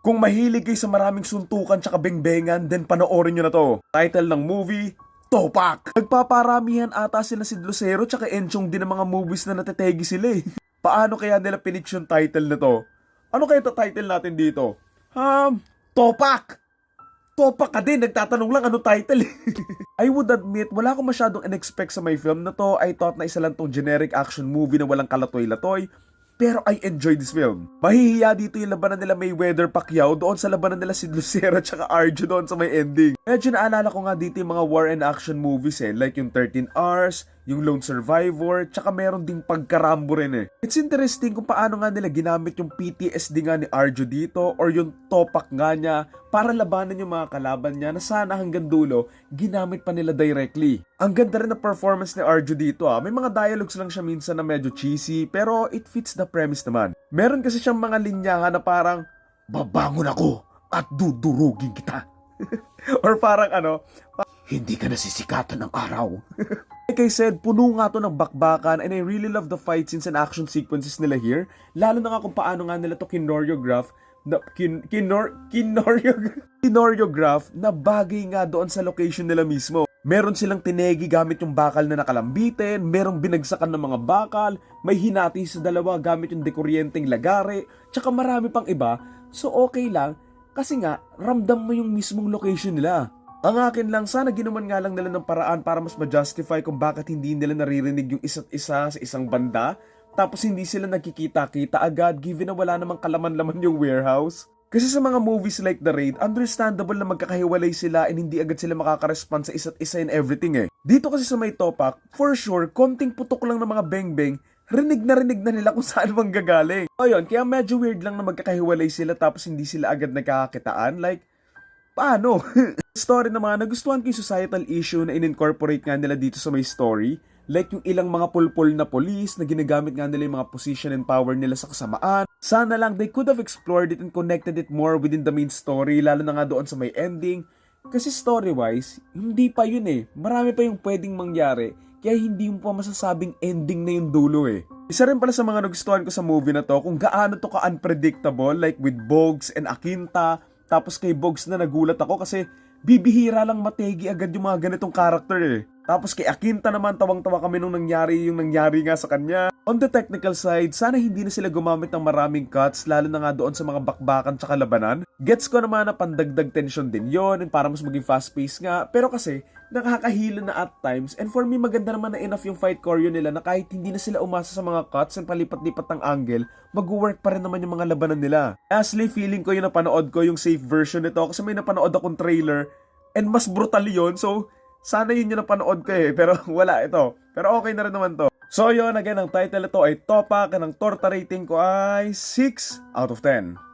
Kung mahilig kayo sa maraming suntukan tsaka bengbengan, then panoorin nyo na to. Title ng movie, Topak! Nagpaparamihan ata sila si Lucero tsaka Enchong din ng mga movies na natetegi sila eh. Paano kaya nila pinitch yung title na to? Ano kaya ito title natin dito? Um, Topak! Topak ka din, nagtatanong lang ano title eh. I would admit, wala akong masyadong in-expect sa may film na to. I thought na isa lang tong generic action movie na walang kalatoy-latoy. Pero I enjoyed this film. Mahihiya dito yung labanan nila Mayweather Pacquiao doon sa labanan nila si Lucero tsaka Arjo doon sa may ending. Medyo naalala ko nga dito yung mga war and action movies eh. Like yung 13 Hours, yung Lone Survivor, tsaka meron ding pagkarambo rin eh. It's interesting kung paano nga nila ginamit yung PTSD nga ni Arjo dito or yung topak nga niya para labanan yung mga kalaban niya na sana hanggang dulo ginamit pa nila directly. Ang ganda rin na performance ni Arjo dito ah. May mga dialogues lang siya minsan na medyo cheesy pero it fits the premise naman. Meron kasi siyang mga linyahan na parang babangon ako at dudurugin kita. or parang ano, hindi ka nasisikatan ng araw. like I said, puno nga to ng bakbakan and I really love the fight scenes and action sequences nila here. Lalo na nga kung paano nga nila to kinoreograph na kin, kinor, kinoreograph, kinoreograph na bagay nga doon sa location nila mismo. Meron silang tinegi gamit yung bakal na nakalambitin, merong binagsakan ng mga bakal, may hinati sa dalawa gamit yung dekuryenteng lagare, tsaka marami pang iba. So okay lang, kasi nga, ramdam mo yung mismong location nila. Ang akin lang, sana ginuman nga lang nila ng paraan para mas ma-justify kung bakit hindi nila naririnig yung isa't isa sa isang banda, tapos hindi sila nagkikita-kita agad given na wala namang kalaman-laman yung warehouse. Kasi sa mga movies like The Raid, understandable na magkakahiwalay sila and hindi agad sila makakarespond sa isa't isa and everything eh. Dito kasi sa may topak, for sure, konting putok lang ng mga beng-beng, rinig na rinig na nila kung saan mang gagaling. O yun, kaya medyo weird lang na magkakahiwalay sila tapos hindi sila agad nagkakakitaan. Like, paano? story naman, nagustuhan ko yung societal issue na in-incorporate nga nila dito sa may story. Like yung ilang mga pulpul na police na ginagamit nga nila yung mga position and power nila sa kasamaan. Sana lang they could have explored it and connected it more within the main story, lalo na nga doon sa may ending. Kasi story-wise, hindi pa yun eh. Marami pa yung pwedeng mangyari, kaya hindi mo pa masasabing ending na yung dulo eh. Isa rin pala sa mga nagustuhan ko sa movie na to kung gaano to ka-unpredictable like with Bogs and Akinta. Tapos kay Bogs na nagulat ako kasi bibihira lang mategi agad yung mga ganitong character eh. Tapos kay Akinta naman tawang-tawa kami nung nangyari yung nangyari nga sa kanya. On the technical side, sana hindi na sila gumamit ng maraming cuts lalo na nga doon sa mga bakbakan tsaka labanan. Gets ko naman na pandagdag tension din yon para mas maging fast pace nga. Pero kasi nakakahilo na at times and for me maganda naman na enough yung fight choreo nila na kahit hindi na sila umasa sa mga cuts and palipat-lipat ng angle, mag-work pa rin naman yung mga labanan nila. Lastly, feeling ko yung napanood ko yung safe version nito kasi may napanood akong trailer and mas brutal yon so sana yun yung napanood ko eh, pero wala ito. Pero okay na rin naman to. So yun, again, ang title ito ay Topak, and ang torta rating ko ay 6 out of 10.